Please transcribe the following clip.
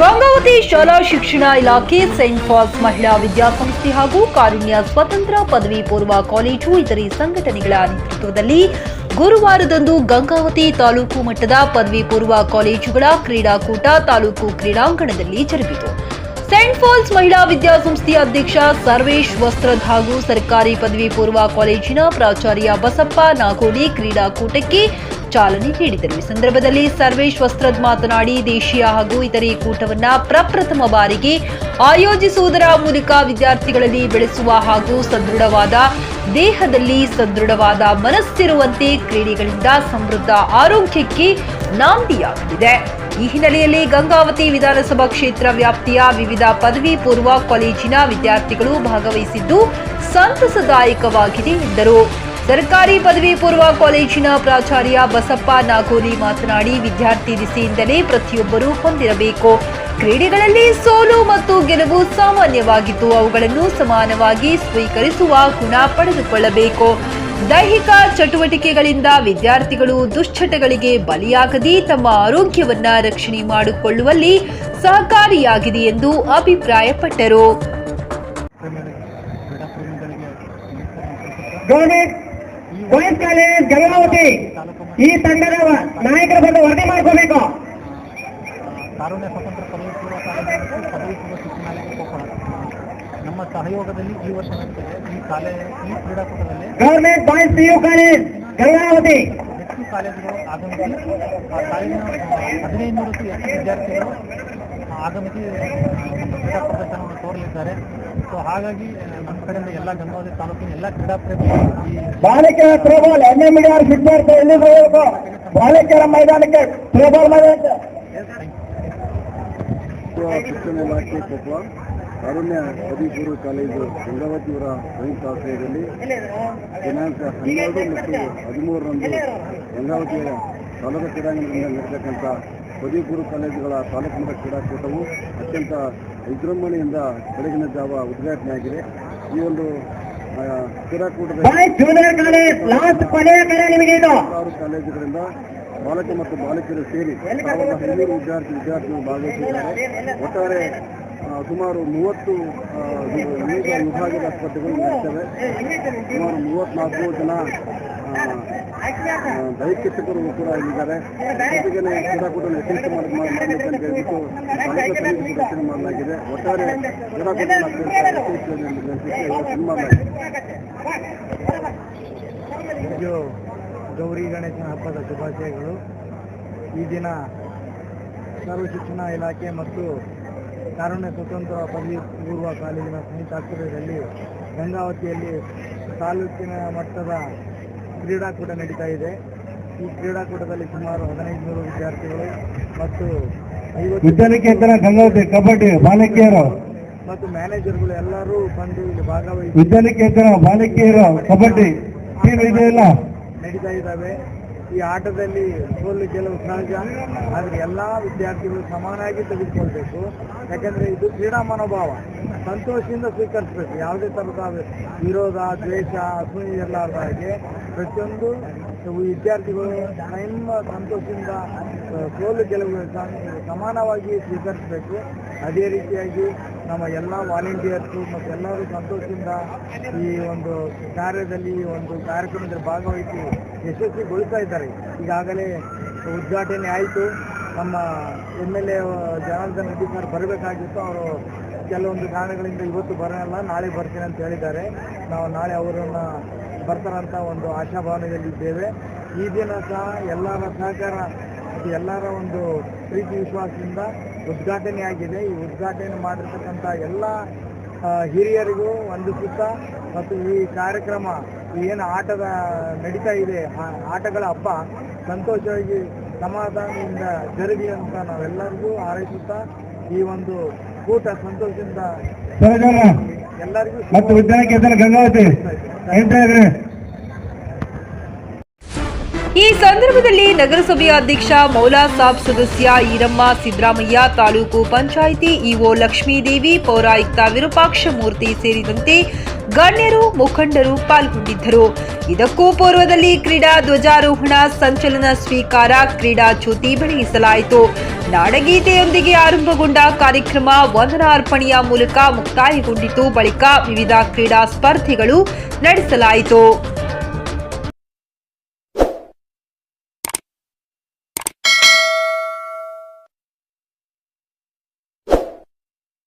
ಗಂಗಾವತಿ ಶಾಲಾ ಶಿಕ್ಷಣ ಇಲಾಖೆ ಸೈಂಟ್ ಫಾಲ್ಸ್ ಮಹಿಳಾ ವಿದ್ಯಾಸಂಸ್ಥೆ ಹಾಗೂ ಕಾರುಣ್ಯ ಸ್ವತಂತ್ರ ಪದವಿ ಪೂರ್ವ ಕಾಲೇಜು ಇತರೆ ಸಂಘಟನೆಗಳ ನೇತೃತ್ವದಲ್ಲಿ ಗುರುವಾರದಂದು ಗಂಗಾವತಿ ತಾಲೂಕು ಮಟ್ಟದ ಪದವಿ ಪೂರ್ವ ಕಾಲೇಜುಗಳ ಕ್ರೀಡಾಕೂಟ ತಾಲೂಕು ಕ್ರೀಡಾಂಗಣದಲ್ಲಿ ಜರುಗಿತು. ಸೈಂಟ್ ಫಾಲ್ಸ್ ಮಹಿಳಾ ವಿದ್ಯಾಸಂಸ್ಥೆಯ ಅಧ್ಯಕ್ಷ ಸರ್ವೇಶ್ ವಸ್ತ್ರದ್ ಹಾಗೂ ಸರ್ಕಾರಿ ಪದವಿ ಪೂರ್ವ ಕಾಲೇಜಿನ ಪ್ರಾಚಾರ್ಯ ಬಸಪ್ಪ ನಾಗೋಡಿ ಕ್ರೀಡಾಕೂಟಕ್ಕೆ ಚಾಲನೆ ನೀಡಿದರು. ಈ ಸಂದರ್ಭದಲ್ಲಿ ಸರ್ವೇಶ್ ವಸ್ತ್ರದ್ ಮಾತನಾಡಿ, ದೇಶೀಯ ಹಾಗೂ ಇತರೆ ಕೂಟವನ್ನ ಪ್ರಪ್ರಥಮ ಬಾರಿಗೆ ಆಯೋಜಿಸುವುದರ ಮೂಲಕ ವಿದ್ಯಾರ್ಥಿಗಳಲ್ಲಿ ಬೆಳೆಸುವ ಹಾಗೂ ಸದೃಢವಾದ ದೇಹದಲ್ಲಿ ಸದೃಢವಾದ ಮನಸ್ಸಿರುವಂತೆ ಕ್ರೀಡೆಗಳಿಂದ ಸಮೃದ್ಧ ಆರೋಗ್ಯಕ್ಕೆ ನಾಂದಿಯಾಗಲಿದೆ. ಈ ಹಿನ್ನೆಲೆಯಲ್ಲಿ ಗಂಗಾವತಿ ವಿಧಾನಸಭಾ ಕ್ಷೇತ್ರ ವ್ಯಾಪ್ತಿಯ ವಿವಿಧ ಪದವಿ ಪೂರ್ವ ಕಾಲೇಜಿನ ವಿದ್ಯಾರ್ಥಿಗಳು ಭಾಗವಹಿಸಿದ್ದು ಸಂತಸದಾಯಕವಾಗಿದೆ ಎಂದರು. ಸರ್ಕಾರಿ ಪದವಿ ಪೂರ್ವ ಕಾಲೇಜಿನ ಪ್ರಾಚಾರ್ಯ ಬಸಪ್ಪ ನಾಗೋಲಿ ಮಾತನಾಡಿ, ವಿದ್ಯಾರ್ಥಿ ದಿಸೆಯಿಂದಲೇ ಪ್ರತಿಯೊಬ್ಬರೂ ಹೊಂದಿರಬೇಕು. ಕ್ರೀಡೆಗಳಲ್ಲಿ ಸೋಲು ಮತ್ತು ಗೆಲುವು ಸಾಮಾನ್ಯವಾಗಿದ್ದು, ಅವುಗಳನ್ನು ಸಮಾನವಾಗಿ ಸ್ವೀಕರಿಸುವ ಗುಣ ಪಡೆದುಕೊಳ್ಳಬೇಕು. ದೈಹಿಕ ಚಟುವಟಿಕೆಗಳಿಂದ ವಿದ್ಯಾರ್ಥಿಗಳು ದುಶ್ಚಟಗಳಿಗೆ ಬಲಿಯಾಗದೆ ತಮ್ಮ ಆರೋಗ್ಯವನ್ನ ರಕ್ಷಣೆ ಮಾಡಿಕೊಳ್ಳುವಲ್ಲಿ ಸಹಕಾರಿಯಾಗಿದೆ ಎಂದು ಅಭಿಪ್ರಾಯಪಟ್ಟರು. ಗೌರ್ಮೆಂಟ್ ಕಾಲೇಜ್ ಗಂಗಾವತಿ ಈ ತಂಡದ ನಾಯಕರ ಬಂದು ವರದಿ ಮಾಡ್ಕೋಬೇಕು. ಕಾರುಣ್ಯ ಸ್ವತಂತ್ರ ಕಾಲೇಜು ಕೊಪ್ಪಳ. ನಮ್ಮ ಸಹಯೋಗದಲ್ಲಿ ಈ ವರ್ಷ ಈ ಕಾಲೇ ಈ ಕ್ರೀಡಾಕೂಟದಲ್ಲಿ government boys P U college Gangavati ಹೆಚ್ಚು ಕಾಲೇಜುಗಳು ಆಗಮಿಸಿ ಆ ಕಾಲೇಜಿನ ಹದಿನೈದು ನೂರಕ್ಕೂ ಹೆಚ್ಚು ವಿದ್ಯಾರ್ಥಿಗಳು ಆಗಮಿಸಿ ನಮ್ಮ ಕ್ರೀಡಾ ಪ್ರದರ್ಶನವನ್ನು ತೋರಲಿದ್ದಾರೆ. ಸೊ ಹಾಗಾಗಿ ನಮ್ಮ ಕಡೆಯಿಂದ ಎಲ್ಲ ಗಂಗಾವತಿ ತಾಲೂಕಿನ ಎಲ್ಲ ಕ್ರೀಡಾ ಪ್ರೇಮಿಗಳು ಈ ಬಾಲಕಿಯರ ಥ್ರೋಬಾಲ್ ಎನ್ ಎಂ ಆರ್ ಶಿಕ್ಷಾರ್ಥಿ ಎಲ್ಲಿ ಬರಬೇಕು ಬಾಲಕಿಯರ ಮೈದಾನಕ್ಕೆ ಥ್ರೋಬಾಲ್ ಮೈದಾನಕ್ಕೆ. ಶಿಕ್ಷಣ ಇಲಾಖೆ ಕೊಪ್ಪ ಕಾರುಣ್ಯ ಪದವಿ ಪೂರ್ವ ಕಾಲೇಜು ಗಂಗಾವತಿಯವರ ಸಂಯುಕ್ತ ಆಶ್ರಯದಲ್ಲಿ ದಿನಾಂಕ ಹನ್ನೆರಡು ಮತ್ತು ಹದಿಮೂರರಂದು ಗಂಗಾವತಿಯ ತಾಲೂಕು ಕ್ರೀಡಾಂಗಣದಿಂದ ನಡೆತಕ್ಕಂಥ ಪದವಿ ಪೂರ್ವ ಕಾಲೇಜುಗಳ ತಾಲೂಕು ಮಟ್ಟ ಕ್ರೀಡಾಕೂಟವು ಅತ್ಯಂತ ವಿಜೃಂಭಣೆಯಿಂದ ಬೆಳಗಿನ ಜಾವ ಉದ್ಘಾಟನೆಯಾಗಿದೆ. ಈ ಒಂದು ಕ್ರೀಡಾಕೂಟದಲ್ಲಿ ಕಾಲೇಜುಗಳಿಂದ ಬಾಲಕ ಮತ್ತು ಬಾಲಕಿಯರು ಸೇರಿ ಸಾವಿರದ ಐನೂರು ವಿದ್ಯಾರ್ಥಿ ವಿದ್ಯಾರ್ಥಿಗಳು ಭಾಗವಹಿಸಿದ್ದಾರೆ. ಒಟ್ಟಾರೆ ಸುಮಾರು ಮೂವತ್ತು ವಿವಿಧ ವಿಭಾಗದ ಸ್ಪರ್ಧೆಗಳು ನಡೆಯುತ್ತವೆ ಸುಮಾರು ಮೂವತ್ನಾಲ್ಕು ಜನ ದೈಹಿಕ ಶಿಕ್ಷಕರು ಕೂಡ ಇದ್ದಾರೆ ಜೊತೆಗೆ ಕ್ರೀಡಾಕೂಟ ಯಶಸ್ವಿ ಮಾಡಬೇಕು ರಚನೆ ಮಾಡಲಾಗಿದೆ. ಒಟ್ಟಾರೆ ಕ್ರೀಡಾಕೂಟ ಯಶಸ್ವಿ ಮಾಡಲಾಗಿದೆ ಇದು ಗೌರಿ ಗಣೇಶನ ಹಬ್ಬದ ಶುಭಾಶಯಗಳು. ಈ ದಿನ ಸರ್ವ ಶಿಕ್ಷಣ ಇಲಾಖೆ ಮತ್ತು ಕಾರುಣ್ಯ ಸ್ವತಂತ್ರ ಪದವಿ ಪೂರ್ವ ಕಾಲೇಜಿನ ಸಂಯುಕ್ತಾಶ್ರಯದಲ್ಲಿ ಗಂಗಾವತಿಯಲ್ಲಿ ತಾಲೂಕಿನ ಮಟ್ಟದ ಕ್ರೀಡಾಕೂಟ ನಡೀತಾ ಇದೆ. ಈ ಕ್ರೀಡಾಕೂಟದಲ್ಲಿ ಸುಮಾರು ಹದಿನೈದು ನೂರು ವಿದ್ಯಾರ್ಥಿಗಳು ಮತ್ತು ವಿದ್ಯಾನಿಕೇತನ ಗಂಗಾವತಿ ಕಬಡ್ಡಿ ಬಾಲಕಿಯರು. ಮತ್ತು ಮ್ಯಾನೇಜರ್ಗಳು ಎಲ್ಲರೂ ಬಂದು ಇಲ್ಲಿ ಭಾಗವಹಿಸಿ ವಿದ್ಯಾನಿಕೇತನ ಬಾಲಕಿಯರು ಕಬಡ್ಡಿ ಟೀಮ್ ಇದೆಯಲ್ಲ ನಡೀತಾ ಇದ್ದಾವೆ. ಈ ಆಟದಲ್ಲಿ ಸೋಲು ಗೆಲುವು ಸಹಜ. ಆದರೆ ಎಲ್ಲ ವಿದ್ಯಾರ್ಥಿಗಳು ಸಮಾನಾಗಿ ತೆಗೆದುಕೊಳ್ಬೇಕು. ಯಾಕಂದ್ರೆ ಇದು ಕ್ರೀಡಾ ಮನೋಭಾವ. ಸಂತೋಷದಿಂದ ಸ್ವೀಕರಿಸಬೇಕು. ಯಾವುದೇ ತರಹದ ವಿರೋಧ ದ್ವೇಷ ಅಸೂಯೆ ಇರಲಾರ್ದ ಹಾಗೆ ಪ್ರತಿಯೊಂದು ವಿದ್ಯಾರ್ಥಿಗಳು ನಿಮ್ಮ ಸಂತೋಷದಿಂದ ಸೋಲು ಗೆಲುವು ಸಮಾನವಾಗಿ ಸ್ವೀಕರಿಸಬೇಕು. ಅದೇ ರೀತಿಯಾಗಿ ನಮ್ಮ ಎಲ್ಲ ವಾಲಂಟಿಯರ್ಸು ಮತ್ತು ಎಲ್ಲರೂ ಸಂತೋಷದಿಂದ ಈ ಒಂದು ಕಾರ್ಯದಲ್ಲಿ ಒಂದು ಕಾರ್ಯಕ್ರಮದಲ್ಲಿ ಭಾಗವಹಿಸಿ ಯಶಸ್ವಿಗೊಳಿಸ್ತಾ ಇದ್ದಾರೆ. ಈಗಾಗಲೇ ಉದ್ಘಾಟನೆ ಆಯಿತು. ನಮ್ಮ M L A Janardhan Reddy sir ಬರಬೇಕಾಗಿತ್ತು. ಅವರು ಕೆಲವೊಂದು ಕಾರಣಗಳಿಂದ ಇವತ್ತು ಬರೋಲ್ಲ, ನಾಳೆ ಬರ್ತೀನಿ ಅಂತ ಹೇಳಿದ್ದಾರೆ. ನಾವು ನಾಳೆ ಅವರನ್ನು ಬರ್ತಾರಂತ ಒಂದು ಆಶಾಭಾವನೆಯಲ್ಲಿದ್ದೇವೆ. ಈ ದಿನ ಸಹ ಎಲ್ಲರ ಸಹಕಾರ ಮತ್ತು ಎಲ್ಲರ ಒಂದು ಪ್ರೀತಿ ವಿಶ್ವಾಸದಿಂದ ಉದ್ಘಾಟನೆ ಆಗಿದೆ ಈ ಉದ್ಘಾಟನೆ ಮಾಡಿರ್ತಕ್ಕಂಥ ಎಲ್ಲ ಹಿರಿಯರಿಗೂ ವಂದಿಸುತ್ತಾ ಮತ್ತು ಈ ಕಾರ್ಯಕ್ರಮ ಏನು ಆಟದ ನಡೀತಾ ಇದೆ ಆಟಗಳ ಹಬ್ಬ ಸಂತೋಷವಾಗಿ ಸಮಾಧಾನದಿಂದ ಜರುಗಿ ಅಂತ ನಾವೆಲ್ಲರಿಗೂ ಹಾರೈಸುತ್ತಾ ಈ ಒಂದು ಕೂಟ ಸಂತೋಷದಿಂದ ಮತ್ತು ವಿದ್ಯಾನಿಕೇತನ ಗಂಗಾವತಿ ಎಂಟ್ರಿ ಈ ಸಂದರ್ಭದಲ್ಲಿ ನಗರಸಭೆಯ ಅಧ್ಯಕ್ಷ ಮೌಲಾ ಸಾಬ್ ಸದಸ್ಯ ಈರಮ್ಮ ಸಿದ್ದರಾಮಯ್ಯ, ತಾಲೂಕು ಪಂಚಾಯಿತಿ ಇಒ ಲಕ್ಷ್ಮೀದೇವಿ, ಪೌರಾಯುಕ್ತ ವಿರೂಪಾಕ್ಷ ಮೂರ್ತಿ ಸೇರಿದಂತೆ ಗಣ್ಯರು, ಮುಖಂಡರು ಪಾಲ್ಗೊಂಡಿದ್ದರು. ಇದಕ್ಕೂ ಪೂರ್ವದಲ್ಲಿ ಕ್ರೀಡಾ ಧ್ವಜಾರೋಹಣ ಸಂಚಲನ ಸ್ವೀಕಾರ ಕ್ರೀಡಾ ಜ್ಯೋತಿ ಬೆಳಗಿಸಲಾಯಿತು. ನಾಡಗೀತೆಯೊಂದಿಗೆ ಆರಂಭಗೊಂಡ ಕಾರ್ಯಕ್ರಮ ವಂದನಾರ್ಪಣೆಯ ಮೂಲಕ ಮುಕ್ತಾಯಗೊಂಡಿತು. ಬಳಿಕ ವಿವಿಧ ಕ್ರೀಡಾ ಸ್ಪರ್ಧೆಗಳು ನಡೆಸಲಾಯಿತು.